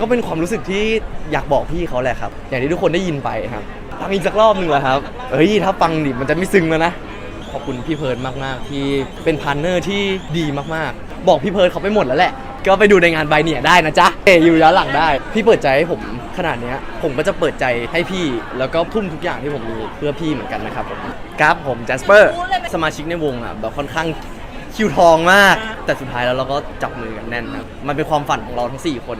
ก็เป็นความรู้สึกที่อยากบอกพี่เขาแหละครับ อย่างที่ทุกคนได้ยินไปครับฟังอีกสักรอบหนึ่งเหรอครับเอ้ยถ้าฟังดิมันจะไม่ซึ้งแล้วนะขอบคุณพี่เพิร์ดมากๆ ที่เป็นพาร์ทเนอร์ที่ดีมากๆ บอกพี่เพิร์ดเขาไปหมดแล้วแหละ ก็ไปดูในงานใบเนี่ยได้นะจ๊ะเอยอยู่ย้อนหลังได้ พี่เปิดใจให้ผมขนาดเนี้ยผมก็จะเปิดใจให้พี่ แล้วก็ทุ่มทุกอย่างที่ผมมีเพื่อพี่เหมือนกันนะครับผมครับผมแจสเปอร์สมาชิกในวงอะแบบค่อนข้างคิวทองมาก แต่สุดท้ายแล้วเราก็จับมือกันแน่นครับมันเป็นความฝันของเราทั้ง 4 คน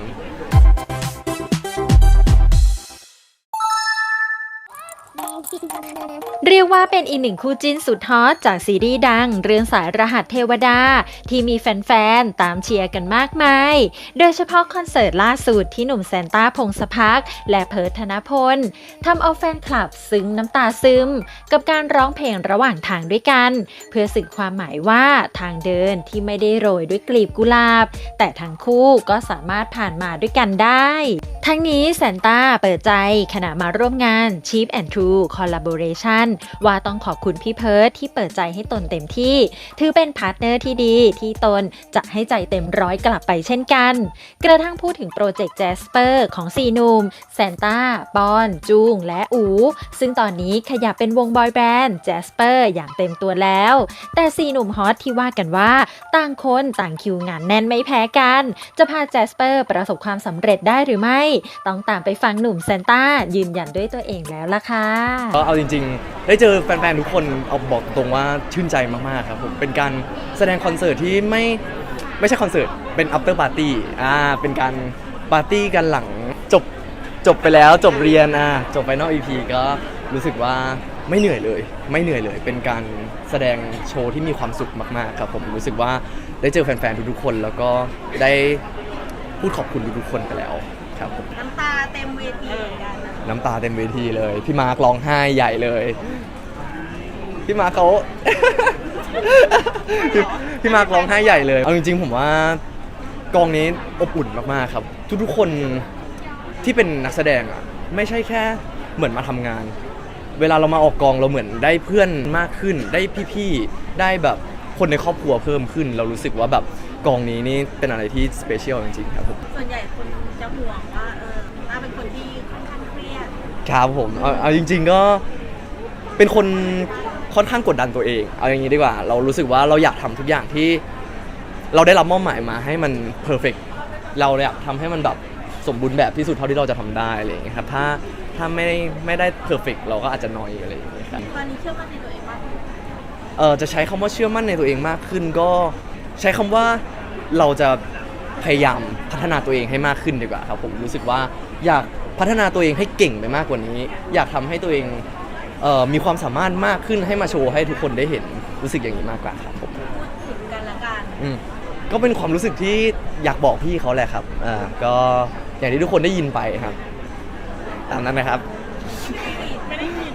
เรียกว่าเป็นอีกหนึ่งคู่จิ้นสุดฮอตจากซีรีส์ดัง เรื่องสายรหัสเทวดา ที่มีแฟนๆ ตามเชียร์กันมากมาย โดยเฉพาะคอนเสิร์ตล่าสุดที่หนุ่มแซนต้าพงศพักและเพิร์ธนพลทำเอาแฟนคลับซึ้งน้ำตาซึม กับการร้องเพลงระหว่างทางด้วยกัน เพื่อสื่อความหมายว่าทางเดินที่ไม่ได้โรยด้วยกลีบกุหลาบ แต่ทั้งคู่ก็สามารถผ่านมาด้วยกันได้ ทั้งนี้แซนต้าเปิดใจขณะมาร่วมงาน Cheap and True Collaboration ว่าต้องขอบคุณพี่เพิร์ทที่เปิดใจให้ตนเต็มที่ ถือเป็นพาร์ทเนอร์ที่ดีที่ตนจะให้ใจเต็มร้อยกลับไปเช่นกัน กระทั่งพูดถึงโปรเจกต์แจสเปอร์ของซีหนุ่มแซนต้าปอน จูง และอู ซึ่งตอนนี้ขยับเป็นวงบอยแบนด์แจสเปอร์อย่างเต็มตัวแล้ว แต่ซีหนุ่มฮอตที่ว่ากันว่า ต่างคนต่างคิวงานแน่นไม่แพ้กัน จะพาแจสเปอร์ประสบความสำเร็จได้หรือไม่ ต้องตามไปฟังหนุ่มแซนต้ายืนยันด้วยตัวเองแล้วล่ะค่ะก็เอาจริง ๆ ได้เจอแฟนๆทุกคนเอาบอกตรงว่าชื่นใจมากๆครับผมเป็นการแสดงคอนเสิร์ตที่ไม่ไม่ใช่คอนเสิร์ตเป็น after party อ่าเป็นการปาร์ตี้กันหลังจบจบไปแล้วจบเรียนอ่าจบไปนอก EP ก็รู้สึกว่าไม่เหนื่อยเลย ไม่เหนื่อยเลย เป็นการแสดงโชว์ที่มีความสุขมากๆครับผมรู้สึกว่าได้เจอแฟนๆทุกๆคน แล้วก็ได้ พูดขอบคุณทุกๆคนไปแล้วครับผมน้ำตาเต็มเวทีเหมือนกันนะน้ำตาเต็มเวทีเลย พี่มาร์คร้องไห้ใหญ่เลย พี่มาร์คเขา พี่พี่มาร์คร้องไห้ใหญ่เลยเอาจริงๆ ผมว่ากองนี้อบอุ่นมากๆครับ ทุกๆคนที่เป็นนักแสดงอะไม่ใช่แค่เหมือนมาทำงาน เวลาเรามาออกกองเราเหมือนได้เพื่อนมากขึ้น ได้พี่ๆได้แบบคนในครอบครัวเพิ่มขึ้น เรารู้สึกว่าแบบ กองนี้นี่เป็นอะไรที่สเปเชียลจริงๆครับผมส่วนใหญ่คนจะห่วงว่าเออน้าเป็นคนที่ค่อนข้างเครียดครับผมเอาเอาจริง ๆก็เป็นคนค่อนข้างกดดันตัวเอง เอาอย่างนี้ดีกว่า เรารู้สึกว่าเราอยากทำทุกอย่างที่เราได้รับมอบหมายมาให้มันเพอร์เฟกเราอยากทำให้มันแบบสมบูรณ์แบบที่สุดเท่าที่เราจะทำได้อะไรอย่างเงี้ยครับถ้าถ้าไม่ไม่ได้เพอร์เฟกเราก็อาจจะนอยอะไรอย่างเงี้ยครับ ตอนนี้เชื่อมั่นในตัวเองมากขึ้น เออจะใช้คำว่าเชื่อมั่นในตัวเองมากขึ้นก็ ใช้คำว่าเราจะพยายามพัฒนาตัวเองให้มากขึ้นดีกว่าครับผมรู้สึกว่าอยากพัฒนาตัวเองให้เก่งไปมากกว่านี้ อยากทำให้ตัวเองเอ่อมีความสามารถมากขึ้นให้มาโชว์ให้ทุกคนได้เห็นรู้สึกอย่างนี้มากกว่าครับผม พูดถึงกันละกันอืมก็เป็นความรู้สึกที่อยากบอกพี่เขาแหละครับ อ่า ก็อย่างที่ทุกคนได้ยินไปครับ ตามนั้นนะครับ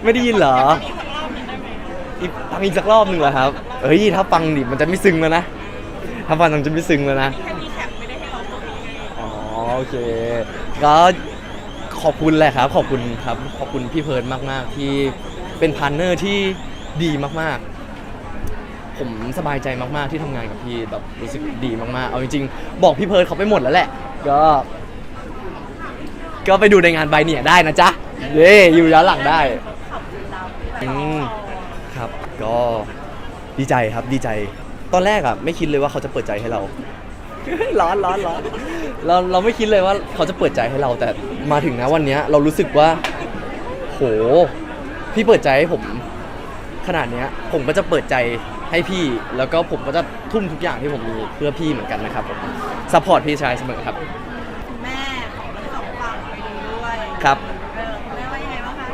ไม่ได้ยินเหรออีกฟังอีกสักรอบหนึ่งเหรอครับ เอ้ย ถ้าฟังดิมันจะไม่ซึ้งแล้วนะ ถ้าฟังมันจะไม่ซึ้งแล้วนะ แค่มีแคปไม่ได้ให้เราตรงนี้ไงอ๋อโอเค ก็ขอบคุณแหละครับ ขอบคุณครับ ขอบคุณพี่เพิร์ดมากๆ ที่เป็นพาร์ทเนอร์ที่ดีมากๆ ผมสบายใจมากๆที่ทำงานกับพี่แบบรู้สึกดีมากๆ เอาจริงๆ บอกพี่เพิร์ดเขาไปหมดแล้วแหละ ก็ ก็ไปดูในงานใบเนี่ยได้นะจ๊ะเย้อยู่ย้อนหลังได้ ขอบคุณเราที่แบบอืม ครับ ก็ดีใจครับดีใจ ตอนแรกอะไม่คิดเลยว่าเขาจะเปิดใจให้เรา ร้อนร้อนร้อนเราเราไม่คิดเลยว่าเขาจะเปิดใจให้เรา แต่มาถึงนะวันเนี้ยเรารู้สึกว่า โห พี่เปิดใจให้ผม ขนาดเนี้ย ผมก็จะเปิดใจให้พี่ แล้วก็ผมก็จะทุ่มทุกอย่างที่ผมมีเพื่อพี่เหมือนกันนะครับผมซัพพอร์ตพี่ชายเสมอครับ คุณแม่ของทั้งสองฝั่งไปดูด้วยครับ เออคุณแม่ว่ายังไงบ้างคะ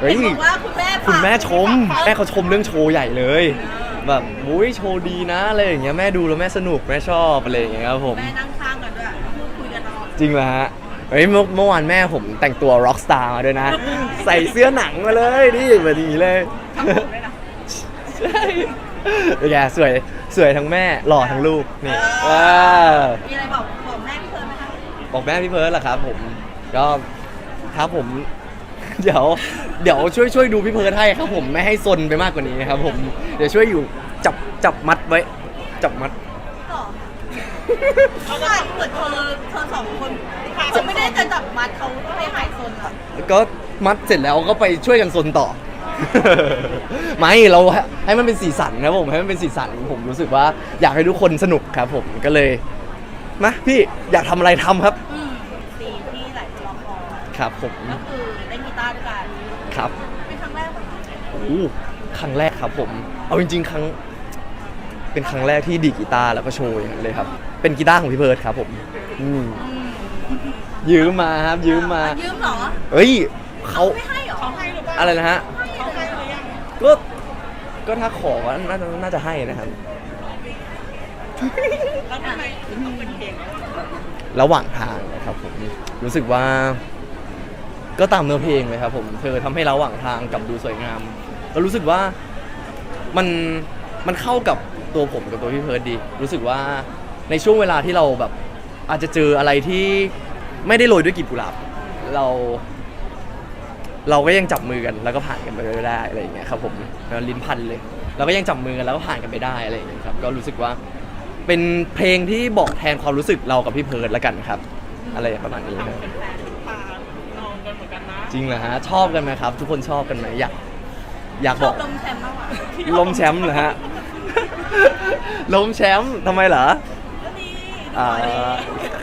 เฮ้ย เห็นบอกว่าคุณแม่คุณแม่ชมฝากแม่เขาชมเรื่องโชว์ใหญ่เลย แบบโอ้ยโชว์ดีนะอะไรอย่างเงี้ยแม่ดูแล้วแม่สนุกแม่ชอบอะไรอย่างเงี้ยครับผม แม่นั่งข้างกันด้วยพูดคุยกันตลอดจริงเหรอฮะเฮ้ยเมื่อเมื่อวานแม่ผมแต่งตัวร็อกสตาร์มาด้วยนะ ใส่เสื้อหนังมาเลยนี่แบบนี้เลยใช่เป็นไงสวยสวยทั้งแม่หล่อทั้งลูกนี่เอว้ามีอะไรบอกบอกแม่พี่เพิร์นไหมคะบอกแม่พี่เพิร์ดล่ะครับผมก็ครับผม เดี๋ยวเดี๋ยวช่วยช่วยดูพี่เพิร์ดให้ครับผมไม่ให้ซนไปมากกว่านี้ครับผมเดี๋ยวช่วยอยู่จับจับมัดไว้ จับมัด ต่อเขาก็เหมือนเธอเธอสองคนเขาไม่ได้จะจับมัดเขาให้หายโซนหรอกก็มัดเสร็จแล้วก็ไปช่วยกันซนต่อ ไม่เราให้มันเป็นสีสันครับผมให้มันเป็นสีสันผมรู้สึกว่าอยากให้ทุกคนสนุกครับผมก็เลยมาพี่อยากทำอะไรทำครับ อืมซีนที่หลายคนรอคอยครับผมก็คือเล่นกี ตาร์ด้วยกันครับเป็นครั้งแรกเหรออู้ครั้งแรกครับผม เอาจริง ๆ ครั้ง เป็นครั้งแรกที่ดีดกีตาร์แล้วก็โชว์อย่างนั้นเลยครับ เป็นกีตาร์ของพี่เบิร์ดครับผมอืมอืมยืมมาครับยืมมายืมเหรอเอ้ยเขาไม่ให้เหรอเขาให้หรือเปล่าอะไรนะฮะ เขาให้หรือยังก็ ก็ถ้าขอก็น่าจะน่าจะให้นะครับ แล้วทำไมถึงต้องเป็นเพลงระหว่างทางนะครับผมรู้สึกว่า ก็ตามเนื้อเพลงเลยครับผมเธอทำให้เระหว่างทางกับดูสวยงามแล้วรู้สึกว่ามันมันเข้ากับตัวผมกับตัวพี่เพิร์ดดี รู้สึกว่าในช่วงเวลาที่เราแบบอาจจะเจออะไรที่ไม่ได้โรยด้วยกลีบกุหลาบเรา เราก็ยังจับมือกันแล้วก็ผ่านกันไปได้อะไรอย่างเงี้ยครับผมแล้วลิ้นพันเลยเราก็ยังจับมือกันแล้วก็ผ่านกันไปได้อะไรอย่างเงี้ยครับก็รู้สึกว่าเป็นเพลงที่บอกแทนความรู้สึกเรากับพี่เพิร์ดแล้วกันครับ อะไรประมาณนี้ครับ จริงเหรอฮะชอบกันไหมครับ ทุกคนชอบกันไหมอยากอยากชบออบกลมแชมป์มากกว่าล้มแชมป์เหรอฮะล้มแชมป์ทำไมเหรอก็ดีอ่าดี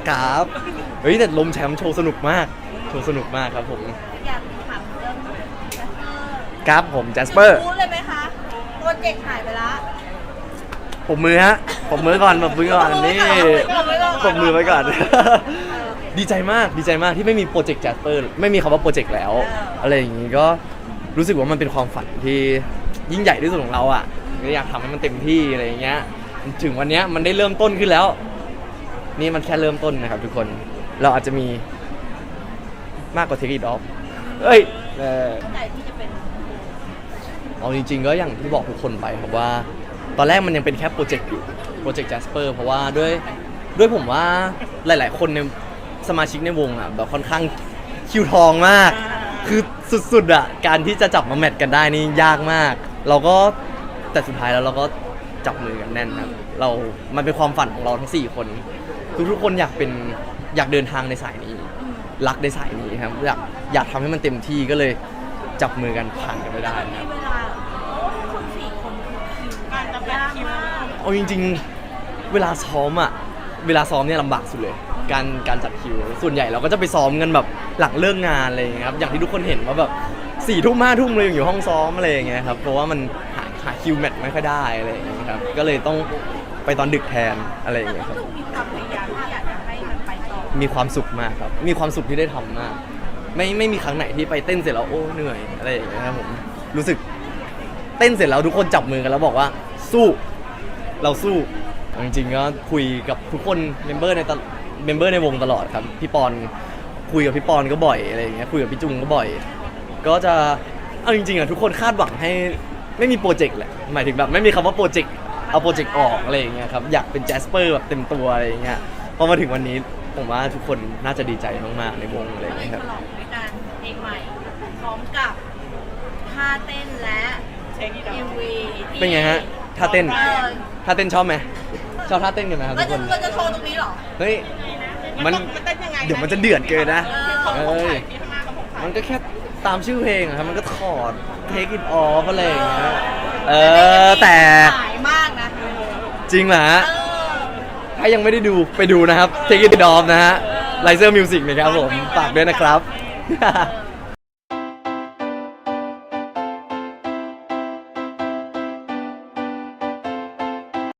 ครับเฮ้ยแต่ล้มแชมป์โชว์สนุกมากโชว์สนุกมากครับผมอยากถามเรื่องแจสเปอร์ครับผมแจสเปอร์ รู้เลยไหมคะโปรเจกต์หายไปละ ผมมือฮะผมมือก่อนผมมือก่อนนี่ผมมือไว้ก่อน ดีใจมากดีใจมากที่ไม่มีโปรเจกต์แจสเปอร์ไม่มีคำว่าโปรเจกต์แล้ว อะไรอย่างนี้ก็รู้สึกว่ามันเป็นความฝันที่ยิ่งใหญ่ที่สุดของเราอะก็อยากทำให้มันเต็มที่อะไรอย่างเงี้ยถึงวันเนี้ยมันได้เริ่มต้นขึ้นแล้ว นี่มันแค่เริ่มต้นนะครับทุกคนเราอาจจะมีมากกว่าเทคนิคออฟเอ้ยเออเมื่อไหร่ที่จะเป็นเอาจริง ๆ ก็อย่างที่บอกทุกคนไปครับว่า ตอนแรกมันยังเป็นแค่โปรเจกต์อยู่โปรเจกต์ Jasper เพราะว่าด้วยด้วยผมว่าหลาย ๆ คนใน สมาชิกในวงอะแบบค่อนข้างคิวทองมาก คือสุดๆอะการที่จะจับมาแมทกันได้นี่ยากมาก เราก็แต่สุดท้ายแล้วเราก็จับมือกันแน่นครับ เรา มันเป็นความฝันของเราทั้ง 4 คน ทุกๆคนอยากเป็นอยากเดินทางในสายนี้ รักในสายนี้ครับ อยากอยากทำให้มันเต็มที่ก็เลยจับมือกันผ่านกันไปได้มีครับ เวลาโอ้คนสี่คนคือคิวการจะยากมากเอาจริงๆ เวลาซ้อมอะเวลาซ้อมเนี่ยลำบากสุดเลย การการจัดคิว ส่วนใหญ่เราก็จะไปซ้อมกันแบบหลังเลิกงานอะไรอย่างเงี้ยครับอย่างที่ทุกคนเห็นว่าแบบสี่ทุ่มห้าทุ่มเลยอยู่ห้องซ้อมอะไรอย่างเงี้ยครับเพราะว่ามันหาหาคิวแมทไม่ค่อยได้อะไรอย่างเงี้ยครับก็เลยต้องไปตอนดึกแทนอะไรอย่างแต่เงี้ยคก็รับดูมีความพยายามที่อยากจะให้มันไปต่อมีความสุขมากครับ มีความสุขที่ได้ทำมาก ไม่ไม่มีครั้งไหนที่ไปเต้นเสร็จแล้วโอ้เหนื่อยอะไรอย่างเงี้ยครับผม รู้สึกเต้นเสร็จแล้วทุกคนจับมือกันแล้วบอกว่าสู้ เราสู้ จริงๆก็คุยกับทุกคนเมมเบอร์ในต เมมเบอร์ในวงตลอดครับ พี่ปอนคุยกับพี่ปอนก็บ่อยอะไรอย่างเงี้ยคุยกับพี่จุงก็บ่อย ก็จะเอาจริงๆอะทุกคนคาดหวังให้ไม่มีโปรเจกต์แหละหมายถึงแบบไม่มีคำว่าโปรเจกต์เอาโปรเจกต์ออกอะไรอย่างเงี้ยครับอยากเป็นแจสเปอร์แบบเต็มตัวอะไรอย่างเงี้ยพอมาถึงวันนี้ผมว่าทุกคนน่าจะดีใจมากๆในวงอะไรอย่างเลยเงี้ยฉครับลองด้วยการเพลงใหม่พร้อมกับท่าเต้นและเอ็มวีเป็นไงฮะท่าเต้น เออท่าเต้นชอบไหม ชอบท่าเต้นกันไหมครับเราทุกคจะน เราจะโชว์ตรงนี้เหรอ เฮ้ย มันมันเต้นยังไงเดี๋ยวมันจะเดือดเกินนะ เออเอ้ย มันก็แค่ตามชื่อเพลงอะครับ มันก็ถอด take it off อะไรอย่างเงี้ย เออ แต่หายมากนะ จริงเหรอฮะ เออ ถ้ายังไม่ได้ดูไปดูนะครับ take it off นะฮะ Lizer Music นะครับผม ฝากด้วยนะครับเออ